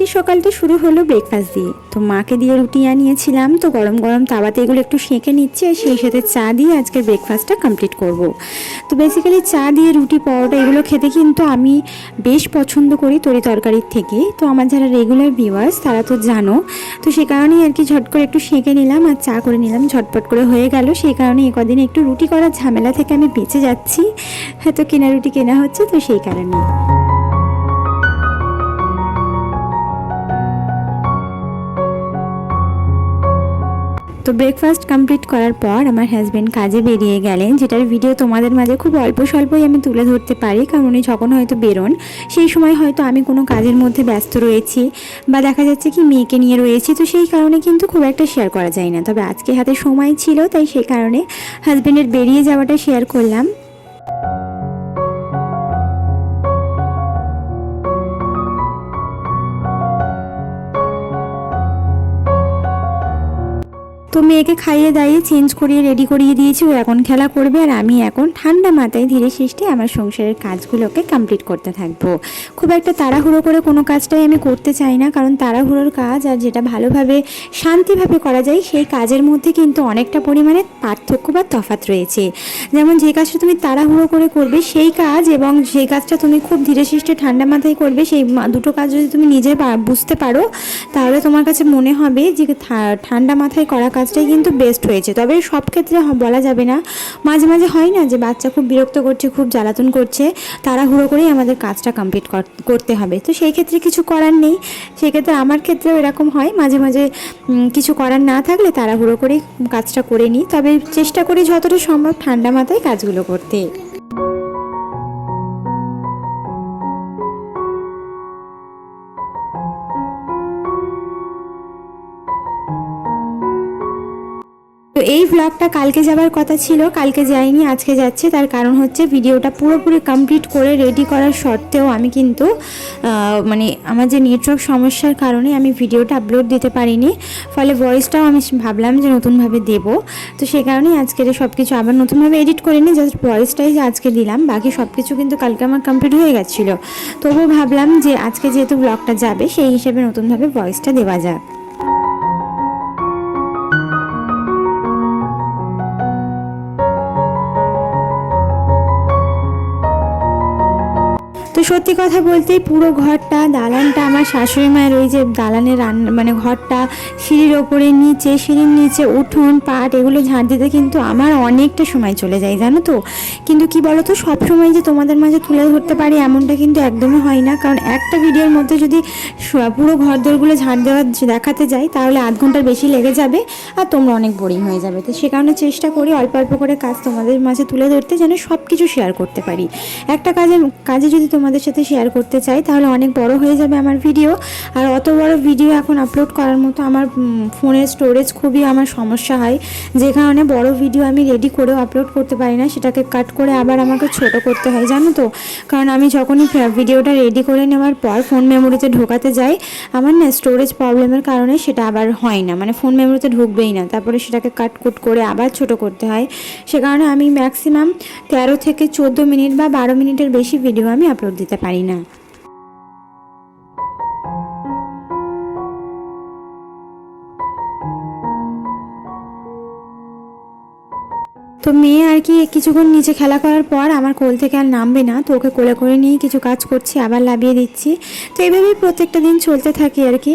আজকে সকালটা শুরু হলো ব্রেকফাস্ট দিয়ে। তো মাকে দিয়ে রুটি আনিয়েছিলাম, তো গরম গরম তাওয়াতে এগুলো একটু সেঁকে নিচ্ছি আর সেই সাথে চা দিয়ে আজকের ব্রেকফাস্টটা কমপ্লিট করব। তো বেসিক্যালি চা দিয়ে রুটি, পরোটা এগুলো খেতে কিন্তু আমি বেশ পছন্দ করি তরি তরকারির থেকে। তো আমার যারা রেগুলার ভিউয়ার্স তারা তো জানো, তো সে কারণেই আর কি ঝট করে একটু সেঁকে নিলাম আর চা করে নিলাম, ঝটপট করে হয়ে গেল। সেই কারণে এ কদিন একটু রুটি করার ঝামেলা থেকে আমি বেঁচে যাচ্ছি। হয়তো কেনা রুটি কেনা হচ্ছে তো সেই কারণে তো ব্রেকফাস্ট কমপ্লিট করার পর আমার হাজব্যান্ড কাজে বেরিয়ে গেলেন, যেটার ভিডিও তোমাদের মাঝে খুব অল্প স্বল্পই আমি তুলে ধরতে পারি, কারণ উনি যখন হয়তো বেরোন, সেই সময় হয়তো আমি কোনো কাজের মধ্যে ব্যস্ত রয়েছি বা দেখা যাচ্ছে কি মেয়েকে নিয়ে রয়েছি, তো সেই কারণে কিন্তু খুব একটা শেয়ার করা যায় না। তবে আজকে হাতে সময় ছিল, তাই সেই কারণে হাজব্যান্ডের বেরিয়ে যাওয়াটা শেয়ার করলাম। তো মেয়েকে খাইয়ে দাইয়ে চেঞ্জ করিয়ে রেডি করিয়ে দিয়েছি। ও এখন খেলা করবে আর আমি এখন ঠান্ডা মাথায় ধীরে সৃষ্টি আমার সংসারের কাজগুলোকে কমপ্লিট করতে থাকব। খুব একটা তাড়াহুড়ো করে কোনো কাজটাই আমি করতে চাই না, কারণ তাড়াহুড়োর কাজ আর যেটা ভালোভাবে, শান্তিভাবে করা যায়, সেই কাজের মধ্যে কিন্তু অনেকটা পরিমাণে পার্থক্য বা তফাৎ রয়েছে। যেমন যে কাজটা তুমি তাড়াহুড়ো করে করবে, সেই কাজ এবং সেই কাজটা তুমি খুব ধীরে সৃষ্টি ঠান্ডা মাথায় করবে, সেই দুটো কাজ যদি তুমি নিজে বুঝতে পারো, তাহলে তোমার কাছে মনে হবে যে ঠান্ডা মাথায় করা কাজটাই কিন্তু বেস্ট হয়েছে। তবে সব ক্ষেত্রে বলা যাবে না। মাঝে মাঝে হয় না যে বাচ্চা খুব বিরক্ত করছে, খুব জ্বালাতন করছে, তাড়াহুড়ো করেই আমাদের কাজটা কমপ্লিট করতে হবে। তো সেই ক্ষেত্রে কিছু করার নেই। সেক্ষেত্রে আমার ক্ষেত্রেও এরকম হয়। মাঝে মাঝে কিছু করার না থাকলে তাড়াহুড়ো করেই কাজটা করে নিই। তবে চেষ্টা করি যতটা সম্ভব ঠান্ডা মাথায় কাজগুলো করতে। তো এই ব্লগটা কালকে যাবার কথা ছিল, কালকে যাইনি, আজকে যাচ্ছে। তার কারণ হচ্ছে ভিডিওটা পুরোপুরি কমপ্লিট করে রেডি করার সত্ত্বেও আমি কিন্তু মানে আমার যে নেটওয়ার্ক সমস্যার কারণে আমি ভিডিওটা আপলোড দিতে পারিনি। ফলে ভয়েসটাও আমি ভাবলাম যে নতুনভাবে দেব। তো সে কারণেই আজকের সব কিছু আবার নতুনভাবে এডিট করে নিই জাস্ট ভয়েসটাই আজকে দিলাম। বাকি সব কিছু কিন্তু কালকে আমার কমপ্লিট হয়ে গেছিল। তবুও ভাবলাম যে আজকে যেহেতু ব্লগটা যাবে, সেই হিসেবে নতুনভাবে ভয়েসটা দেওয়া যাক। তো সত্যি কথা বলতে পুরো ঘরটা, দালানটা আমার শাশুড়ি মায়ের ওই যে দালানের রান্না মানে ঘরটা, সিঁড়ির ওপরে নিচে, সিঁড়ির নিচে উঠোন, পাট, এগুলো ঝাঁট দিতে কিন্তু আমার অনেকটা সময় চলে যায়, জানো তো? কিন্তু কি বলো তো সব সময় যে তোমাদের মাঝে তুলে ধরতে পারি এমনটা কিন্তু একদমই হয় না। কারণ একটা ভিডিওর মধ্যে যদি পুরো ঘর দোরগুলো ঝাঁট দেওয়া দেখাতে যাই, তাহলে আধ ঘণ্টার বেশি লেগে যাবে আর তোমরা অনেক বোরিং হয়ে যাবে। তো সে কারণে চেষ্টা করি অল্প অল্প করে কাজ তোমাদের মাঝে তুলে ধরতে যেন সব কিছু শেয়ার করতে পারি। একটা কাজে কাজে যদি তোমাদের সাথে শেয়ার করতে চাই, তাহলে অনেক বড় হয়ে যাবে আমার ভিডিও আর অত বড় ভিডিও এখন আপলোড করার মতো আমার ফোনের স্টোরেজ খুবই আমার সমস্যা হয়। যে কারণে বড় ভিডিও আমি রেডি করেও আপলোড করতে পারি না, সেটাকে কাট করে আবার আমাকে ছোট করতে হয়, জানো তো? কারণ আমি যখনই ভিডিওটা রেডি করে নেওয়ার পর ফোন মেমোরিতে ঢোকাতে যাই, আমার না স্টোরেজ প্রবলেমের কারণে সেটা আবার হয় না। মানে ফোন মেমোরিতে ঢুকবেই না, তারপরে সেটাকে কাট কুট করে আবার ছোট করতে হয়। সে কারণে আমি ম্যাক্সিমাম তেরো থেকে চোদ্দ মিনিট বা বারো মিনিটের বেশি ভিডিও আমি আপলোড দিতে পারি না। তো মেয়ে আর কি কিছুক্ষণ নিচে খেলা করার পর আমার কোল থেকে আর নামবে না, তো ওকে কোলে করে নিয়ে কিছু কাজ করছি, আবার লাভিয়ে দিচ্ছি। তো এইভাবেই প্রত্যেকটা দিন চলতে থাকে আর কি।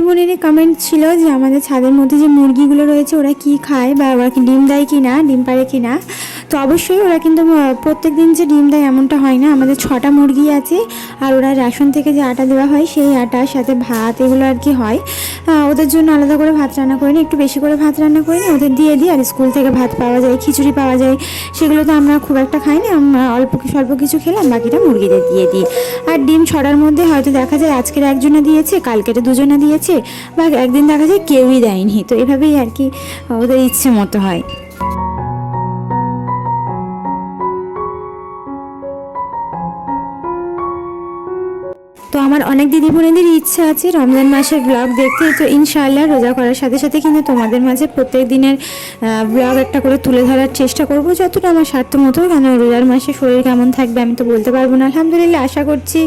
দিদিমণির কমেন্ট ছিল যে আমাদের ছাদের মধ্যে যে মুরগিগুলো রয়েছে, ওরা কি খায় বা ওরা কি ডিম দেয় কি না ডিম পারে কি না তো অবশ্যই ওরা কিন্তু প্রত্যেক দিন যে ডিম দেয় এমনটা হয় না। আমাদের ছটা মুরগি আছে আর ওরা রেশন থেকে যে আটা দেওয়া হয়, সেই আটার সাথে ভাত এগুলো আর কি হয়। ওদের জন্য আলাদা করে ভাত রান্না করে নিই। একটু বেশি করে ভাত রান্না করে নিই। ওদের দিয়ে দিই। আর স্কুল থেকে ভাত পাওয়া যায়, খিচুড়ি পাওয়া যায়, সেগুলো তো আমরা খুব একটা খাই না আমরা অল্প স্বল্প কিছু খেলাম, বাকিটা মুরগিদের দিয়ে দিই। আর ডিম ছড়ার মধ্যে হয়তো দেখা যায় আজকের একজনে দিয়েছে কালকেটা দুজনে দিয়েছে, বা একদিন দেখা যায় কেউই দেয়নি। তো এভাবেই আর কি ওদের ইচ্ছে মতো হয়। আমার অনেক দিদি বোনেদের ইচ্ছা আছে রমজান মাসের ব্লগ দেখতে, তো ইনশাআল্লাহ রোজা করার সাথে সাথে কিন্তু তোমাদের মাঝে প্রত্যেক দিনের ব্লগ একটা করে তুলে ধরার চেষ্টা করব। যতটা আমার স্বার্থ মতো কেন রোজার মাসে শরীর কেমন থাকবে আমি তো বলতে পারব না। আলহামদুলিল্লাহ আশা করছি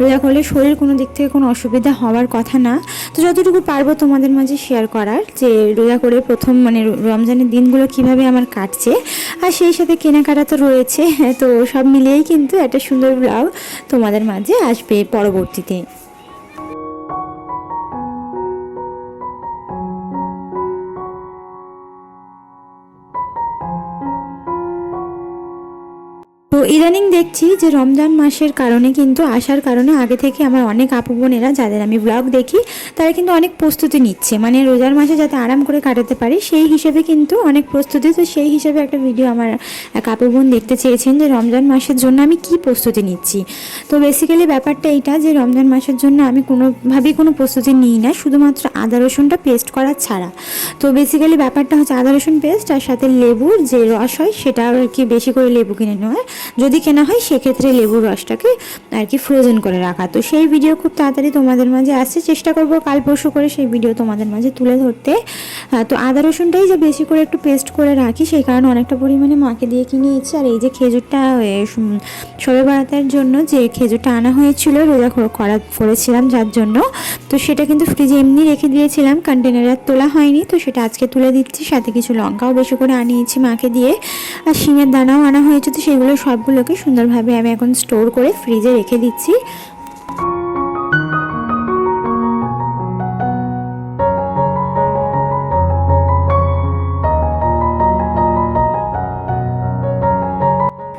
রোজা করলে শরীর কোনো দিক থেকে কোনো অসুবিধা হওয়ার কথা না। তো যতটুকু পারব তোমাদের মাঝে শেয়ার করার, যে রোজা করে প্রথম মানে রমজানের দিনগুলো কীভাবে আমার কাটছে, আর সেই সাথে কেনাকাটা তো রয়েছে, তো সব মিলিয়েই কিন্তু একটা সুন্দর ব্লগ তোমাদের মাঝে আসবে পরবর্তীতে। তো ইদানিং দেখছি যে রমজান মাসের কারণে কিন্তু, আসার কারণে আগে থেকে আমার অনেক আপু বোনেরা, যাদের আমি ব্লগ দেখি, তারা কিন্তু অনেক প্রস্তুতি নিচ্ছে। মানে রোজার মাসে যাতে আরাম করে কাটাতে পারি, সেই হিসেবে কিন্তু অনেক প্রস্তুতি। তো সেই হিসেবে একটা ভিডিও আমার এক আপু বোন দেখতে চেয়েছেন যে, রমজান মাসের জন্য আমি কি প্রস্তুতি নিচ্ছি? তো বেসিক্যালি ব্যাপারটা এইটা যে, রমজান মাসের জন্য আমি কোনোভাবেই কোনো প্রস্তুতি নিই না, শুধুমাত্র আদা, রসুনটা পেস্ট করা ছাড়া। তো বেসিক্যালি ব্যাপারটা হচ্ছে আদা, রসুন পেস্ট আর সাথে লেবুর যে রস হয় সেটা আর কি বেশি করে লেবু কিনে নেওয়া যদি কেনা হয়, সেক্ষেত্রে লেবুর রসটাকে আর কি ফ্রোজেন করে রাখা। তো সেই ভিডিও খুব তাড়াতাড়ি তোমাদের মাঝে আসতে চেষ্টা করব কাল পরশু করে সেই ভিডিও তোমাদের মাঝে তুলে ধরতে। তো আদা রসুনটাই যে বেশি করে একটু পেস্ট করে রাখি, সেই কারণে অনেকটা পরিমাণে মাকে দিয়ে কিনে নিয়েছি। আর এই যে খেজুরটা সবে বাড়াতার জন্য যে খেজুরটা আনা হয়েছিল, রোজা করা করেছিলাম যার জন্য, তো সেটা কিন্তু ফ্রিজে এমনি রেখে দিয়েছিলাম কন্টেনারে তোলা হয়নি। তো সেটা আজকে তুলে দিচ্ছি, সাথে কিছু লঙ্কাও বেশি করে আনিয়েছি মাকে দিয়ে। আর শিমের দানাও আনা হয়েছে, তো সেগুলো সবগুলোকে সুন্দরভাবে আমি এখন স্টোর করে ফ্রিজে রেখে দিচ্ছি।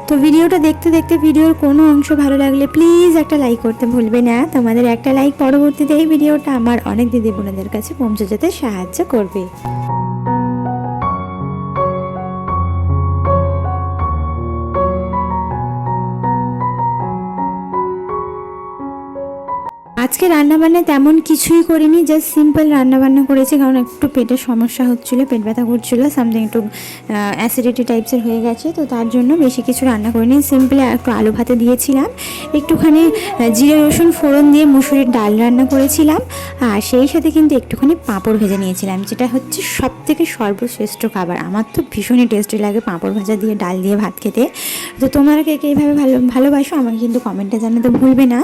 তো ভিডিওটা দেখতে দেখতে ভিডিওর কোনো অংশ ভালো লাগলে প্লিজ একটা লাইক করতে ভুলবে না। তোমাদের একটা লাইক পরবর্তীতে এই ভিডিওটা আমার অনেক দিদি বোনেদের কাছে পৌঁছে যেতে সাহায্য করবে। আজকে রান্নাবান্না তেমন কিছুই করিনি জাস্ট সিম্পল রান্নাবান্না করেছি, কারণ একটু পেটের সমস্যা হচ্ছিল, পেট ব্যথা করছিল সামথিং একটু অ্যাসিডিটি টাইপসের হয়ে গেছে, তো তার জন্য বেশি কিছু রান্না করিনি সিম্পলি একটু আলু ভাতে দিয়েছিলাম, একটুখানি জিরে, রসুন, ফোড়ন দিয়ে মুসুরির ডাল রান্না করেছিলাম, আর সেই সাথে কিন্তু একটুখানি পাঁপড় ভেজে নিয়েছিলাম, যেটা হচ্ছে সব থেকে সর্বশ্রেষ্ঠ খাবার, আমার তো ভীষণই টেস্টি লাগে পাঁপড় ভাজা দিয়ে, ডাল দিয়ে ভাত খেতে, তো তোমরা কে কে এইভাবে ভালো, ভালোবাসো, আমাকে কিন্তু কমেন্টে জানাতে ভুলবে না।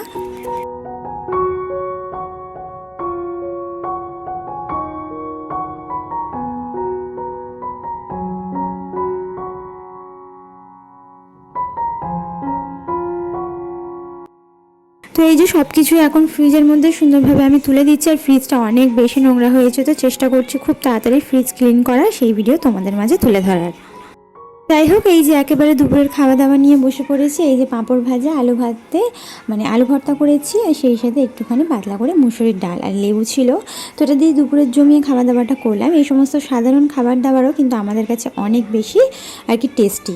তো এই যে সব কিছু এখন ফ্রিজের মধ্যে সুন্দরভাবে আমি তুলে দিচ্ছি, আর ফ্রিজটা অনেক বেশি নোংরা হয়েছে তো চেষ্টা করছি খুব তাড়াতাড়ি ফ্রিজ ক্লিন করার, সেই ভিডিও তোমাদের মাঝে তুলে ধরার। যাই হোক, এই যে একেবারে দুপুরের খাওয়া দাওয়া নিয়ে বসে পড়েছি, এই যে পাঁপড় ভাজা, আলু ভাতে মানে আলু ভর্তা করেছি, আর সেই সাথে একটুখানি পাতলা করে মুসুরির ডাল আর লেবু ছিল। তো এটা দিয়ে দুপুরের জমিয়ে খাওয়া দাওয়াটা করলাম। এই সমস্ত সাধারণ খাবার দাবারও কিন্তু আমাদের কাছে অনেক বেশি আর কি টেস্টি